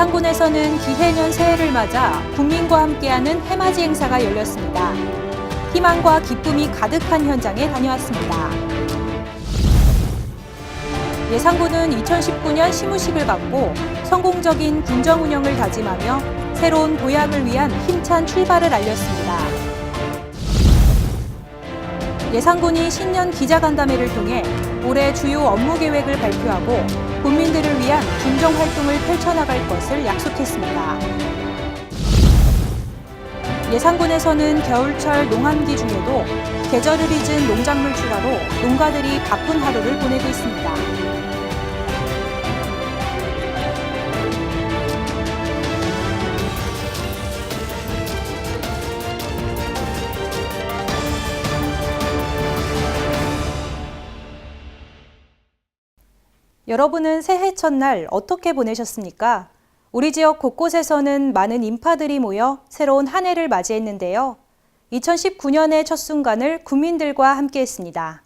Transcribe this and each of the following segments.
예산군에서는 기해년 새해를 맞아 국민과 함께하는 해맞이 행사가 열렸습니다. 희망과 기쁨이 가득한 현장에 다녀왔습니다. 예산군은 2019년 시무식을 갖고 성공적인 군정 운영을 다짐하며 새로운 도약을 위한 힘찬 출발을 알렸습니다. 예산군이 신년 기자간담회를 통해 올해 주요 업무 계획을 발표하고 국민들을 위한 군정 활동을 펼쳐나갈 것을 약속했습니다. 예산군에서는 겨울철 농한기 중에도 계절을 잊은 농작물 출하로 농가들이 바쁜 하루를 보내고 있습니다. 여러분은 새해 첫날 어떻게 보내셨습니까? 우리 지역 곳곳에서는 많은 인파들이 모여 새로운 한 해를 맞이했는데요. 2019년의 첫 순간을 국민들과 함께 했습니다.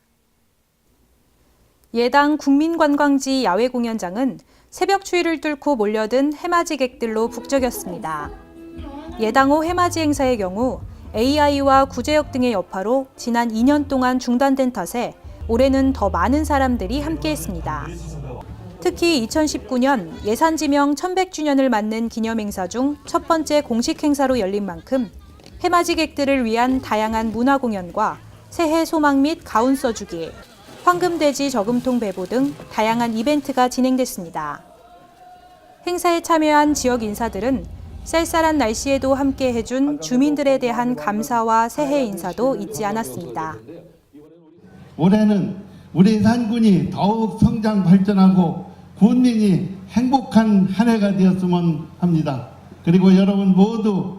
예당 국민관광지 야외 공연장은 새벽 추위를 뚫고 몰려든 해맞이객들로 북적였습니다. 예당호 해맞이 행사의 경우 AI와 구제역 등의 여파로 지난 2년 동안 중단된 탓에 올해는 더 많은 사람들이 함께했습니다. 특히 2019년 예산 지명 1100주년을 맞는 기념행사 중 첫 번째 공식 행사로 열린 만큼 해맞이객들을 위한 다양한 문화 공연과 새해 소망 및 가운 써주기, 황금돼지 저금통 배부 등 다양한 이벤트가 진행됐습니다. 행사에 참여한 지역 인사들은 쌀쌀한 날씨에도 함께 해준 주민들에 대한 감사와 새해 인사도 잊지 않았습니다. 올해는 우리 산군이 더욱 성장 발전하고 군민이 행복한 한 해가 되었으면 합니다. 그리고 여러분 모두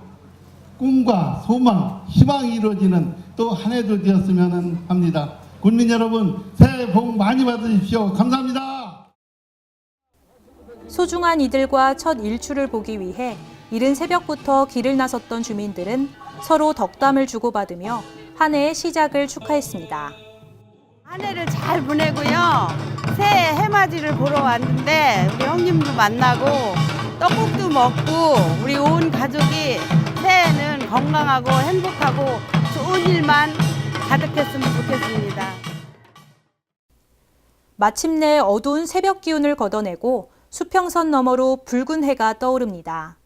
꿈과 소망, 희망이 이루어지는 또 한 해도 되었으면 합니다. 군민 여러분 새해 복 많이 받으십시오. 감사합니다. 소중한 이들과 첫 일출을 보기 위해 이른 새벽부터 길을 나섰던 주민들은 서로 덕담을 주고받으며 한 해의 시작을 축하했습니다. 한 해를 잘 보내고요. 새해 해맞이를 보러 왔는데 우리 형님도 만나고 떡국도 먹고 우리 온 가족이 새해는 건강하고 행복하고 좋은 일만 가득했으면 좋겠습니다. 마침내 어두운 새벽 기운을 걷어내고 수평선 너머로 붉은 해가 떠오릅니다.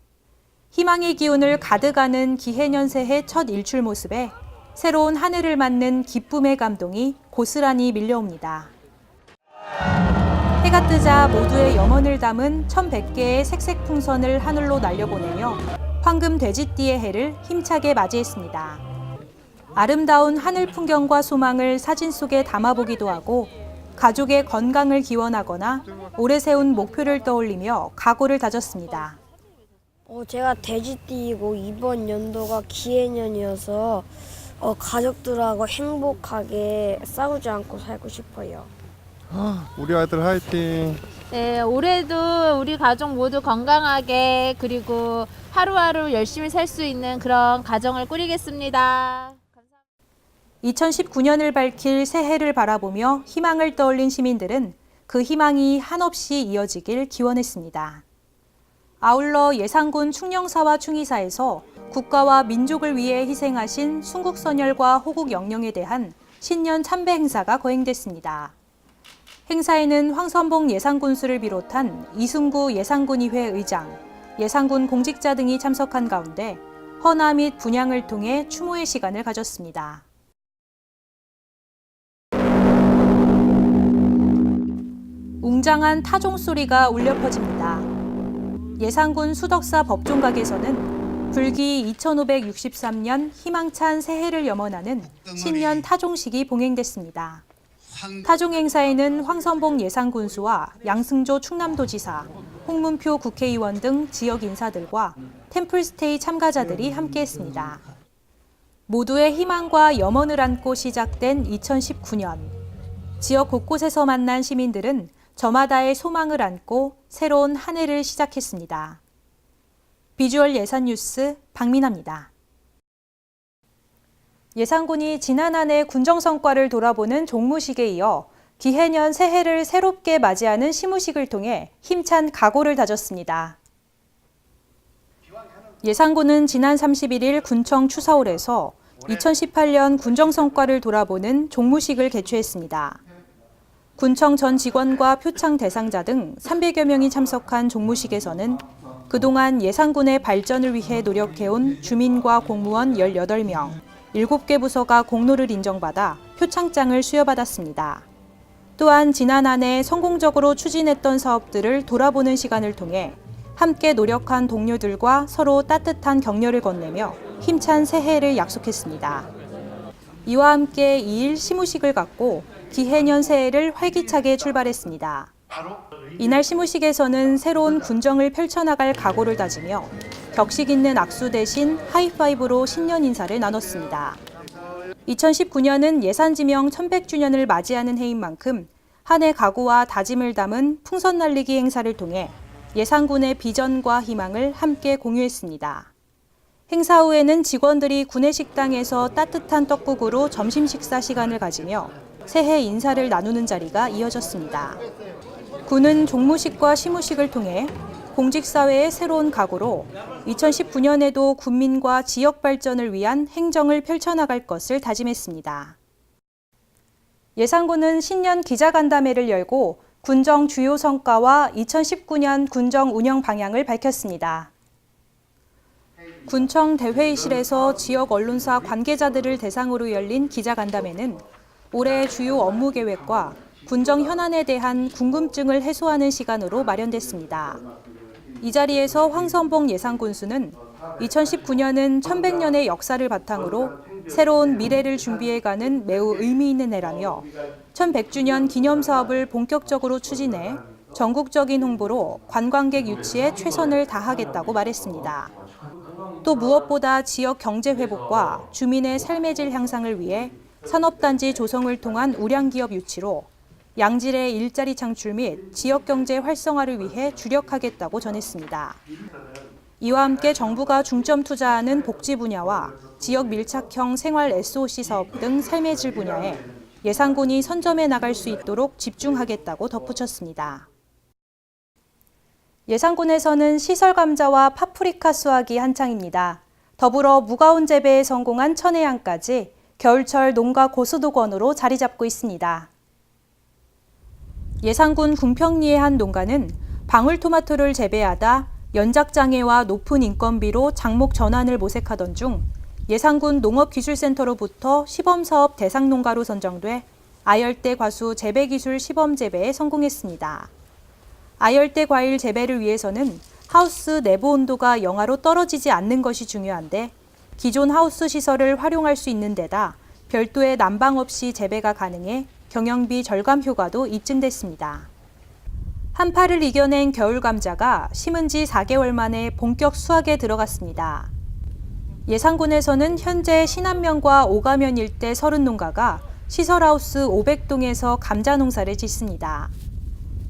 희망의 기운을 가득하는 기해년 새해 첫 일출 모습에 새로운 한 해를 맞는 기쁨의 감동이 고스란히 밀려옵니다. 해가 뜨자 모두의 염원을 담은 1100개의 색색 풍선을 하늘로 날려보내며 황금 돼지띠의 해를 힘차게 맞이했습니다. 아름다운 하늘 풍경과 소망을 사진 속에 담아보기도 하고 가족의 건강을 기원하거나 오래 세운 목표를 떠올리며 각오를 다졌습니다. 어, 제가 돼지띠이고 이번 연도가 기해년이어서 어, 가족들하고 행복하게 싸우지 않고 살고 싶어요. 아, 우리 아들 화이팅. 네, 올해도 우리 가족 모두 건강하게 그리고 하루하루 열심히 살 수 있는 그런 가정을 꾸리겠습니다. 2019년을 밝힐 새해를 바라보며 희망을 떠올린 시민들은 그 희망이 한없이 이어지길 기원했습니다. 아울러 예산군 충령사와 충의사에서 국가와 민족을 위해 희생하신 순국선열과 호국 영령에 대한 신년 참배 행사가 거행됐습니다. 행사에는 황선봉 예산군수를 비롯한 이승구 예산군의회 의장, 예산군 공직자 등이 참석한 가운데 헌화 및 분양을 통해 추모의 시간을 가졌습니다. 웅장한 타종 소리가 울려 퍼집니다. 예산군 수덕사 법종각에서는 불기 2563년 희망찬 새해를 염원하는 신년 타종식이 봉행됐습니다. 타종 행사에는 황선봉 예산군수와 양승조 충남도지사, 홍문표 국회의원 등 지역 인사들과 템플스테이 참가자들이 함께했습니다. 모두의 희망과 염원을 안고 시작된 2019년. 지역 곳곳에서 만난 시민들은 저마다의 소망을 안고 새로운 한 해를 시작했습니다. 비주얼 예산 뉴스 박민아입니다. 예산군이 지난 한 해 군정 성과를 돌아보는 종무식에 이어 기해년 새해를 새롭게 맞이하는 시무식을 통해 힘찬 각오를 다졌습니다. 예산군은 지난 31일 군청 추사홀에서 2018년 군정 성과를 돌아보는 종무식을 개최했습니다. 군청 전 직원과 표창 대상자 등 300여 명이 참석한 종무식에서는 그동안 예산군의 발전을 위해 노력해온 주민과 공무원 18명, 7개 부서가 공로를 인정받아 표창장을 수여받았습니다. 또한 지난 한 해 성공적으로 추진했던 사업들을 돌아보는 시간을 통해 함께 노력한 동료들과 서로 따뜻한 격려를 건네며 힘찬 새해를 약속했습니다. 이와 함께 2일 시무식을 갖고 기해년 새해를 활기차게 출발했습니다. 이날 시무식에서는 새로운 군정을 펼쳐나갈 각오를 다지며 격식 있는 악수 대신 하이파이브로 신년 인사를 나눴습니다. 2019년은 예산 지명 1100주년을 맞이하는 해인 만큼 한 해 각오와 다짐을 담은 풍선 날리기 행사를 통해 예산군의 비전과 희망을 함께 공유했습니다. 행사 후에는 직원들이 구내 식당에서 따뜻한 떡국으로 점심 식사 시간을 가지며 새해 인사를 나누는 자리가 이어졌습니다. 군은 종무식과 시무식을 통해 공직사회의 새로운 각오로 2019년에도 군민과 지역 발전을 위한 행정을 펼쳐나갈 것을 다짐했습니다. 예산군은 신년 기자간담회를 열고 군정 주요 성과와 2019년 군정 운영 방향을 밝혔습니다. 군청 대회의실에서 지역 언론사 관계자들을 대상으로 열린 기자간담회는 올해 주요 업무 계획과 군정 현안에 대한 궁금증을 해소하는 시간으로 마련됐습니다. 이 자리에서 황선봉 예산군수는 2019년은 1100년의 역사를 바탕으로 새로운 미래를 준비해가는 매우 의미 있는 해라며 1100주년 기념 사업을 본격적으로 추진해 전국적인 홍보로 관광객 유치에 최선을 다하겠다고 말했습니다. 또 무엇보다 지역 경제 회복과 주민의 삶의 질 향상을 위해 산업단지 조성을 통한 우량기업 유치로 양질의 일자리 창출 및 지역 경제 활성화를 위해 주력하겠다고 전했습니다. 이와 함께 정부가 중점 투자하는 복지 분야와 지역 밀착형 생활 SOC 사업 등 삶의 질 분야에 예산군이 선점해 나갈 수 있도록 집중하겠다고 덧붙였습니다. 예산군에서는 시설 감자와 파프리카 수확이 한창입니다. 더불어 무가온 재배에 성공한 천혜향까지 겨울철 농가 고수도권으로 자리 잡고 있습니다. 예산군 군평리의 한 농가는 방울토마토를 재배하다 연작장애와 높은 인건비로 장목 전환을 모색하던 중 예산군 농업기술센터로부터 시범사업 대상 농가로 선정돼 아열대 과수 재배 기술 시범 재배에 성공했습니다. 아열대 과일 재배를 위해서는 하우스 내부 온도가 영하로 떨어지지 않는 것이 중요한데 기존 하우스 시설을 활용할 수 있는 데다 별도의 난방 없이 재배가 가능해 경영비 절감 효과도 입증됐습니다. 한파를 이겨낸 겨울 감자가 심은 지 4개월 만에 본격 수확에 들어갔습니다. 예산군에서는 현재 신안면과 오가면 일대 서른 농가가 시설하우스 500동에서 감자 농사를 짓습니다.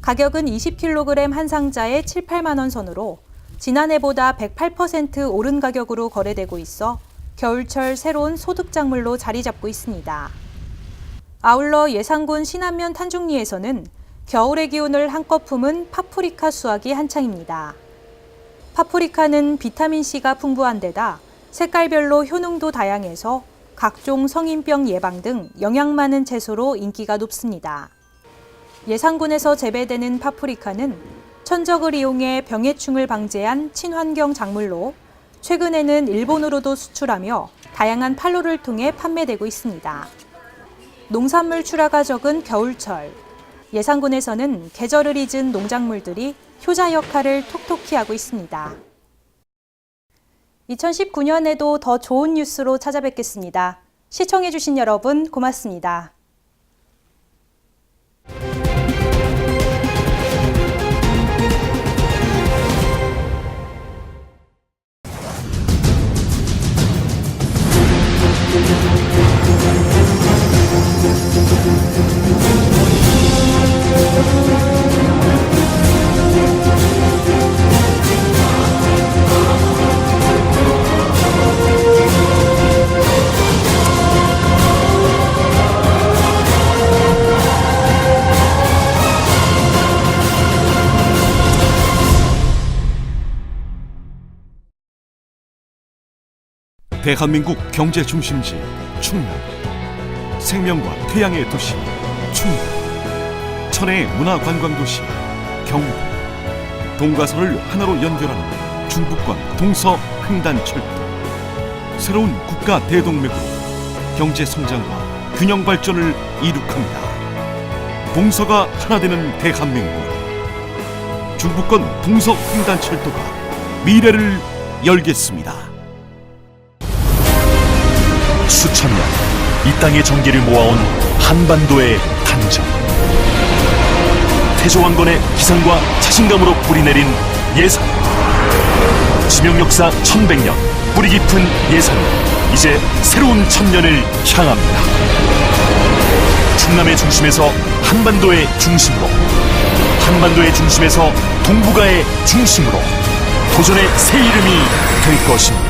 가격은 20kg 한 상자에 7, 8만 원 선으로 지난해보다 108% 오른 가격으로 거래되고 있어 겨울철 새로운 소득 작물로 자리 잡고 있습니다. 아울러 예산군 신안면 탄중리에서는 겨울의 기운을 한껏 품은 파프리카 수확이 한창입니다. 파프리카는 비타민C가 풍부한 데다 색깔별로 효능도 다양해서 각종 성인병 예방 등 영양 많은 채소로 인기가 높습니다. 예산군에서 재배되는 파프리카는 천적을 이용해 병해충을 방제한 친환경 작물로 최근에는 일본으로도 수출하며 다양한 판로를 통해 판매되고 있습니다. 농산물 출하가 적은 겨울철, 예산군에서는 계절을 잊은 농작물들이 효자 역할을 톡톡히 하고 있습니다. 2019년에도 더 좋은 뉴스로 찾아뵙겠습니다. 시청해주신 여러분 고맙습니다. 대한민국 경제 중심지 충남. 생명과 태양의 도시 충남. 천혜의 문화 관광 도시 경북. 동가서를 하나로 연결하는 중북과 동서 횡단철도. 새로운 국가 대동맥으로 경제 성장과 균형 발전을 이룩합니다. 동서가 하나 되는 대한민국. 중부권 동서 횡단철도가 미래를 열겠습니다. 이 땅의 전기를 모아온 한반도의 탄정. 태조왕건의 기상과 자신감으로 뿌리내린 예산. 지명 역사 1100년 뿌리 깊은 예산. 이제 새로운 천년을 향합니다. 충남의 중심에서 한반도의 중심으로 한반도의 중심에서 동북아의 중심으로 도전의 새 이름이 될 것입니다.